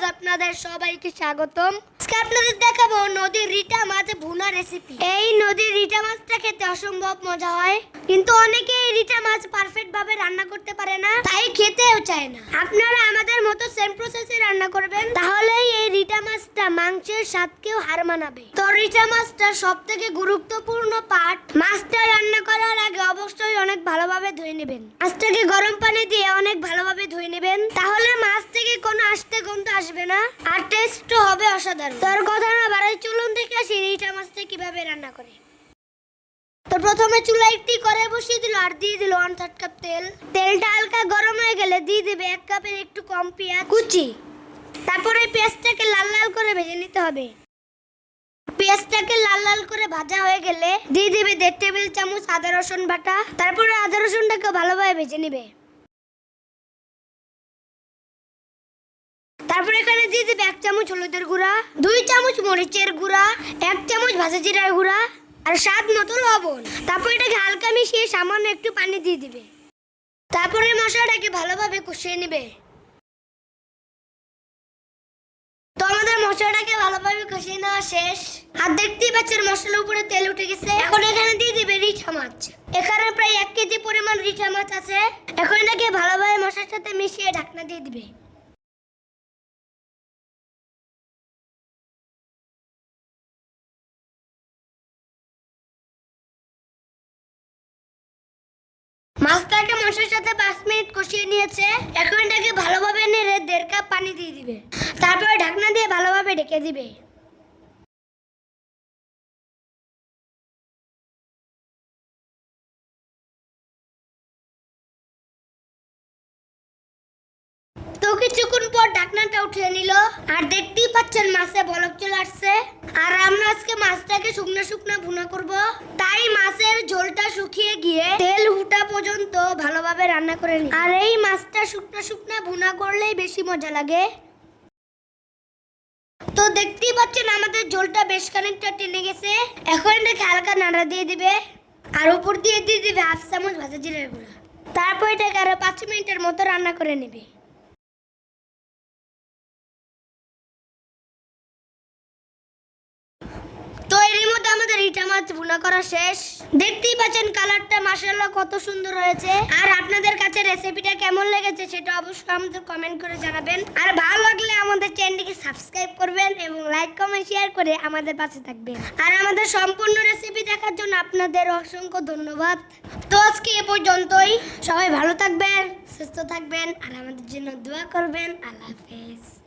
Viewers আপনাদের সবাইকে স্বাগতম। আজকে আপনাদের দেখাবো নদীর রিটা ভুনা রেসিপি এই নদীর রিটা মাছটা খেতে অসম্ভব মজা হয়। কিন্তু অনেকে এই রিটা মাছ পারফেক্ট ভাবে রান্না করতে পারে না, তাই খেতেও চায় না। আপনারা আমাদের মতো সেম প্রসেসে রান্না করবেন, তাহলেই এই রিটা মাছটা মাংসের স্বাদকেও হার মানাবে। তো রিটা মাছটা সব থেকে গুরুত্বপূর্ণ পার্ট মাছটা রান্না করার আগে অবশ্যই অনেক ভালোভাবে ধুয়ে নেবেন। মাছটাকে গরম পানি দিয়ে অনেক ভালোভাবে ধুয়ে নেবেন তাহলে মাছ থেকে কোনো আসতে আসবে না? আর টেস্টও হবে অসাধারণ। তোর কথা না বাড়াই চলুন থেকে আসি রিটা মাছটা কীভাবে রান্না করে? তো প্রথমে চুলা একটি করে বসিয়ে দিল আর দিয়ে দিল ওয়ান থার্ড কাপ তেল। তেলটা হালকা গরম হয়ে গেলে দিয়ে দেবে এক কাপের একটু কম পেঁয়াজ। কুচি। তারপরে পেঁয়াজটাকে লাল লাল করে ভেজে নিতে হবে। পেঁয়াজটাকে লাল লাল করে ভাজা হয়ে গেলে দিয়ে দেবে দেড় টেবিল চামচ আদা রসুন বাটা। তারপরে আদা রসুনটাকে ভালোভাবে ভেজে নেবে। তারপর এখানে দিয়ে দেবে এক চামচ হলুদের গুঁড়া, দুই চামচ মরিচের গুঁড়া, এক চামচ ভাজা জিরার গুঁড়া আর স্বাদ মতো লবণ। তারপর এটাকে হালকা মিশিয়ে সামান্য একটু পানি দিয়ে দিবে। তারপরে মশলাটাকে ভালোভাবে কষিয়ে নেবে। তো আমাদের মশলাটাকে ভালোভাবে কষিয়ে নেওয়া শেষ। আর দেখতেই পাচ্ছেন মশলার উপরে তেল উঠে গেছে। এখন এখানে দিয়ে দিবে রিঠা মাছ। এখানে প্রায় এক কেজি পরিমাণ রিঠা মাছ আছে। এখন এটাকে ভালোভাবে মশলার সাথে মিশিয়ে ঢাকনা দিয়ে দিবে। সাথে পাঁচ মিনিট কষিয়ে নিয়েছে। এখন এটাকে ভালোভাবে নেড়ে দেড় কাপ পানি দিয়ে দিবে। তারপরে ঢাকনা দিয়ে ভালোভাবে ঢেকে দিবে। তো কিছুক্ষণ পর ঢাকনাটা উঠিয়ে নিল। আর দেখতেই পাচ্ছেন মাছে বলক চলে আসছে। আর আজকে মাছটাকে শুকনো শুকনো ভুনা করব। তাই মাছের ঝোলটা শুকিয়ে গিয়ে তেল হুটা পর্যন্ত ভালোভাবে রান্না করে নিই। আর এই মাছটা শুকনো শুকনো ভুনা করলেই বেশি মজা লাগে। তো দেখতেই পাচ্ছেন আমাদের ঝোলটা বেশ খানিকটা টেনে গেছে। এখন এটাকে হালকা নাড়া দিয়ে দিবে। আর উপর দিয়ে দিয়ে দিবে হাফ চামচ ভাজা জিরের গুঁড়া। তারপর এটাকে আরও পাঁচ মিনিটের মতো রান্না করে নেবে। ইটা মাছ ভুনা করা শেষ। দেখতেই পাচ্ছেন কালারটা মাসাল্লাহ কত সুন্দর হয়েছে। আর আপনাদের কাছে রেসিপিটা কেমন লেগেছে সেটা অবশ্যই আমাদের কমেন্ট করে জানাবেন। আর ভালো লাগলে আমাদের চ্যানেলটিকে সাবস্ক্রাইব করবেন এবং লাইক কমেন্ট শেয়ার করে আমাদের পাশে থাকবেন। আর আমাদের সম্পূর্ণ রেসিপি দেখার জন্য আপনাদের অসংখ্য ধন্যবাদ। তো আজকে এ পর্যন্তই। সবাই ভালো থাকবেন, সুস্থ থাকবেন, আর আমাদের জন্য দোয়া করবেন। আল্লাহ হাফেজ।